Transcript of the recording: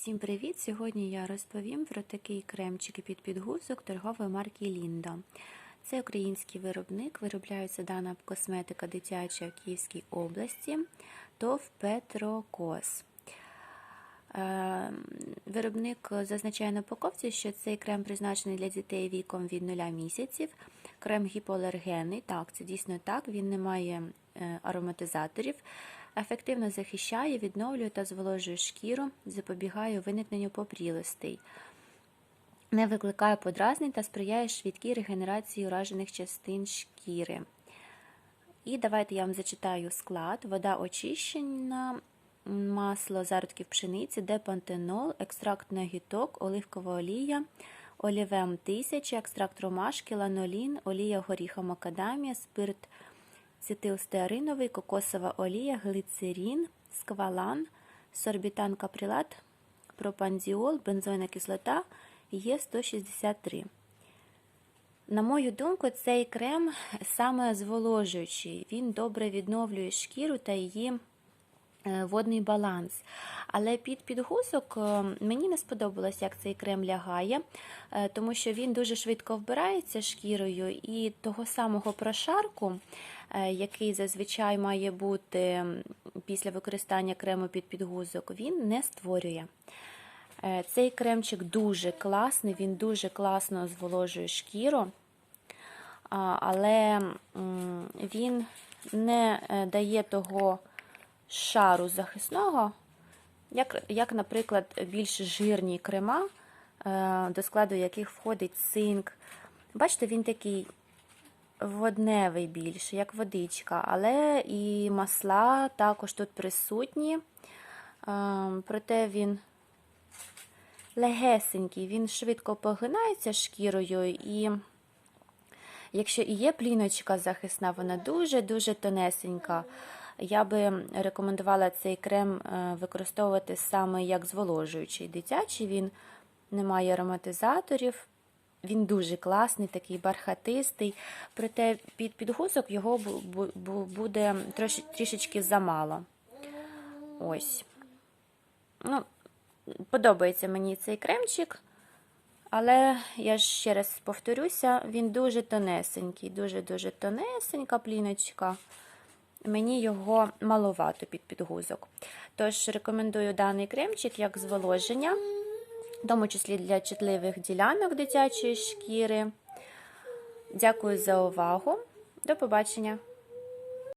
Всім привіт! Сьогодні я розповім про такий кремчик під підгузок торгової марки Ліндо. Це український виробник, виробляється дана косметика дитяча в Київській області, ТОВ Петрокос. Е, Виробник зазначає на упаковці, що цей крем призначений для дітей віком від 0 місяців. Крем гіпоалергенний. Так, це дійсно так, він не має е, ароматизаторів. Ефективно захищає, відновлює та зволожує шкіру, запобігає виникненню попрілостей, не викликає подразнень та сприяє швидкій регенерації уражених частин шкіри. І давайте я вам зачитаю склад: вода очищена, масло зародків пшениці, депантенол, екстракт нагіток, оливкова олія, олівем 1000, екстракт ромашки, ланолін, олія горіха макадамія, спирт цетилстеариновий, кокосова олія, глицерін, сквалан, сорбітан каприлат, пропанзіол, бензойна кислота Є163. На мою думку, цей крем саме зволожуючий. Він добре відновлює шкіру та її водний баланс. Але під підгузок мені не сподобалось, як цей крем лягає, тому що він дуже швидко вбирається шкірою, і того самого прошарку, який зазвичай має бути після використання крему під підгузок, він не створює. Цей кремчик дуже класний, він дуже класно зволожує шкіру, але він не дає того шару захисного, як, як наприклад, більш жирні крема, до складу яких входить цинк. Бачите, він такий водневий більше, як водичка, але і масла також тут присутні, проте він легесенький, він швидко погинається шкірою, і якщо і є пліночка захисна, вона дуже-дуже тонесенька. Я би рекомендувала цей крем використовувати саме як зволожуючий дитячий, він не має ароматизаторів, він дуже класний, такий бархатистий, проте під підгузок його буде трішечки замало. Ось. Ну, Подобається мені цей кремчик, але я ще раз повторюся, він дуже тонесенький, дуже-дуже тонесенька пліночка. Мені його маловато під підгузок. Тож рекомендую даний кремчик як зволоження, в тому числі для чутливих ділянок дитячої шкіри. Дякую за увагу. До побачення!